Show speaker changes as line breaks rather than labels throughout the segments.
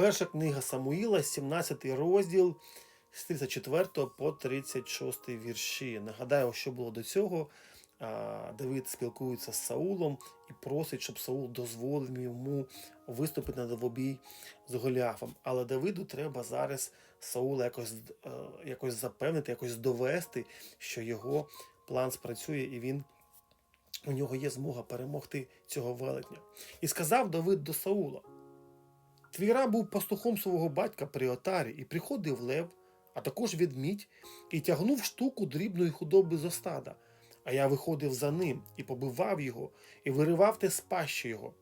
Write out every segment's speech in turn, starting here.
Перша книга Самуїла, 17 розділ з 34 по 36 вірші. Нагадаю, що було до цього. Давид спілкується з Саулом і просить, щоб Саул дозволив йому виступити на двобій з Голіафом. Але Давиду треба зараз Саула якось, е, якось запевнити, якось довести, що його план спрацює і він. У нього є змога перемогти цього велетня. І сказав Давид до Саула: Твій раб був пастухом свого батька при отарі, і приходив лев, а також ведмідь, і тягнув штуку дрібної худоби зо стада. А я виходив за ним і побивав його, і виривав те з пащі його.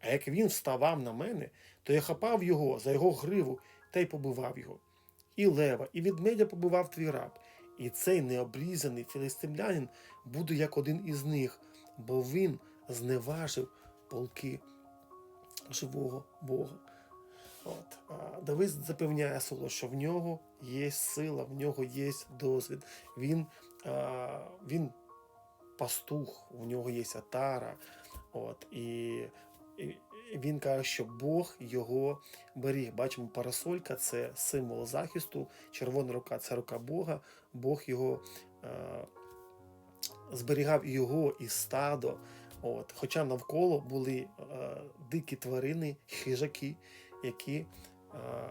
А як він вставав на мене, то я хапав його за його гриву та й побивав його. І лева, і ведмедя побивав твій раб, і цей необрізаний філистимлянин буде як один із них, бо він зневажив полки живого Бога. От. Давид запевняє Соло, що в нього є сила, в нього є досвід. Він, він пастух, у нього є атара. От. І, він каже, що Бог його беріг. Бачимо, парасолька це символ захисту, червона рука це рука Бога, Бог його зберігав його і стадо. От. Хоча навколо були дикі тварини, хижаки, які, е,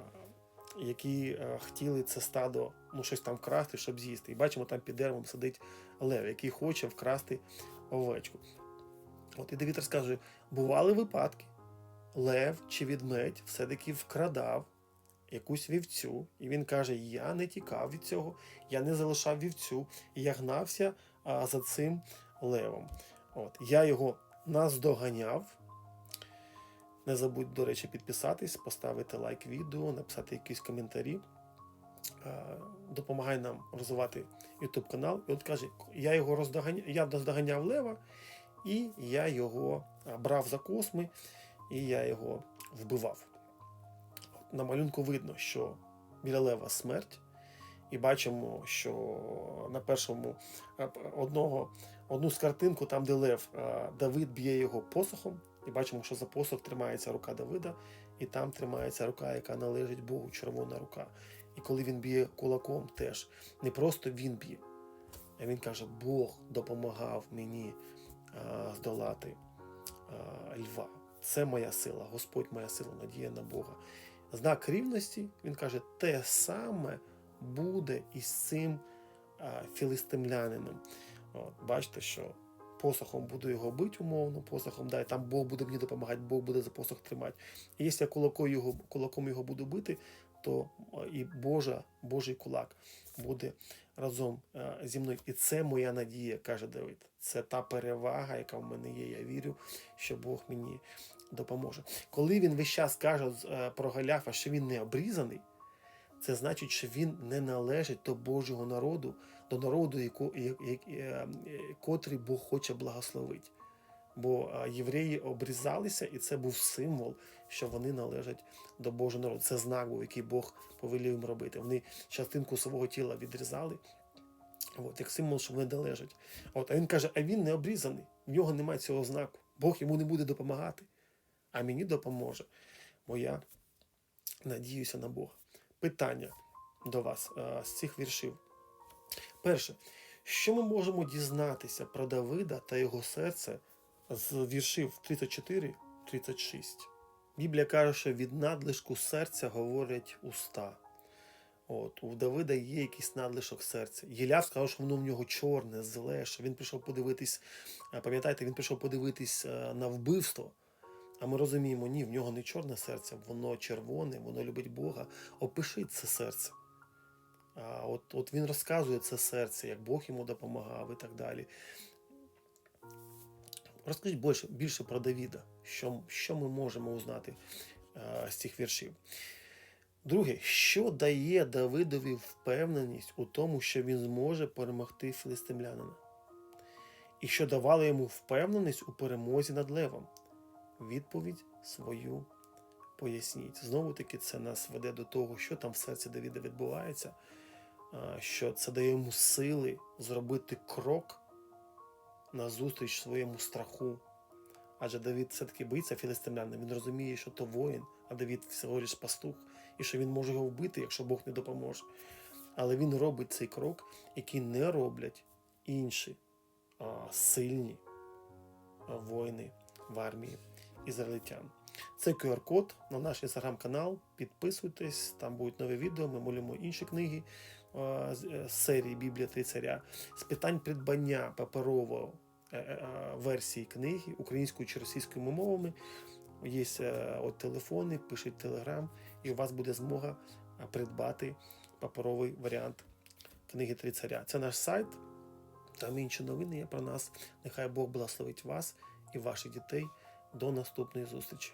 які е, хотіли це стадо ну, щось там вкрасти, щоб з'їсти. І бачимо, там під деревом сидить лев, який хоче вкрасти овечку. От і Давід розкаже, бували випадки, лев чи ведмедь все-таки вкрадав якусь вівцю, і він каже: Я не тікав від цього, я не залишав вівцю, і я гнався за цим левом. От, я його наздоганяв. Не забудь, до речі, підписатись, поставити лайк відео, написати якісь коментарі. Е, Допомагай нам розвивати YouTube канал. І от каже, я його роздоганяв, я наздоганяв лева, і я його брав за косми, і я його вбивав. На малюнку видно, що біля лева смерть. І бачимо, що на першому е, одного, одну з картинку, там, де Лев, е, Давид б'є його посохом, і бачимо, що за посох тримається рука Давида, і там тримається рука, яка належить Богу, червона рука. І коли він б'є кулаком, теж не просто він б'є, а він каже: Бог допомагав мені а, здолати а, льва. Це моя сила, Господь моя сила, надія на Бога. Знак рівності, він каже, те саме буде із цим а, філистимлянином. От, бачите, що посохом буду його бити умовно, посохом, да, і там Бог буде мені допомагати, Бог буде за посох тримати. І якщо я кулаком його, кулаком його буду бити, то і Божа, Божий кулак буде разом зі мною. І це моя надія, каже Давид. Це та перевага, яка в мене є. Я вірю, що Бог мені допоможе. Коли він весь час каже е, про Галяфа, що він не обрізаний, це значить, що він не належить до Божого народу, до народу, яку, я- я- е, е, котрий Бог хоче благословити. Бо е, євреї обрізалися, і це був символ, що вони належать до Божого народу. Це знак був, який Бог повелів їм робити. Вони частинку свого тіла відрізали, от, як символ, що вони належать. От, а він каже: а він не обрізаний, в нього немає цього знаку. Бог йому не буде допомагати, а мені допоможе. Бо я надіюся на Бога. Питання до вас з цих віршів. Перше, що ми можемо дізнатися про Давида та його серце з віршів 34-36? Біблія каже, що від надлишку серця говорять уста. От, у Давида є якийсь надлишок серця. Єляв сказав, що воно в нього чорне, зле, що він прийшов подивитись, е, пам'ятаєте, він прийшов подивитись е, на вбивство. А ми розуміємо, ні, в нього не чорне серце, воно червоне, воно любить Бога. Опишіть це серце. От, от він розказує це серце, як Бог йому допомагав і так далі. Розкажіть більше, більше про Давіда, що, що ми можемо узнати е, з цих віршів. Друге, що дає Давидові впевненість у тому, що він зможе перемогти філістимлянина? І що давало йому впевненість у перемозі над левом? Відповідь свою поясніть. Знову таки, це нас веде до того, що там в серці Давіда відбувається, що це дає йому сили зробити крок назустріч своєму страху. Адже Давід все-таки боїться філістимляна. Він розуміє, що то воїн, а Давід всього лиш пастух, і що він може його вбити, якщо Бог не допоможе. Але він робить цей крок, який не роблять інші а, сильні воїни в армії ізраїльтян. Це QR-код на наш інстаграм-канал. Підписуйтесь, там будуть нові відео. Ми молимо інші книги з е, серії Біблія Три царя з питань придбання паперового е, е, версії книги українською чи російською мовами. Є е, от телефони, пишіть телеграм, і у вас буде змога е, придбати паперовий варіант книги Три царя. Це наш сайт. Там інші новини є про нас. Нехай Бог благословить вас і ваших дітей. До наступної зустрічі.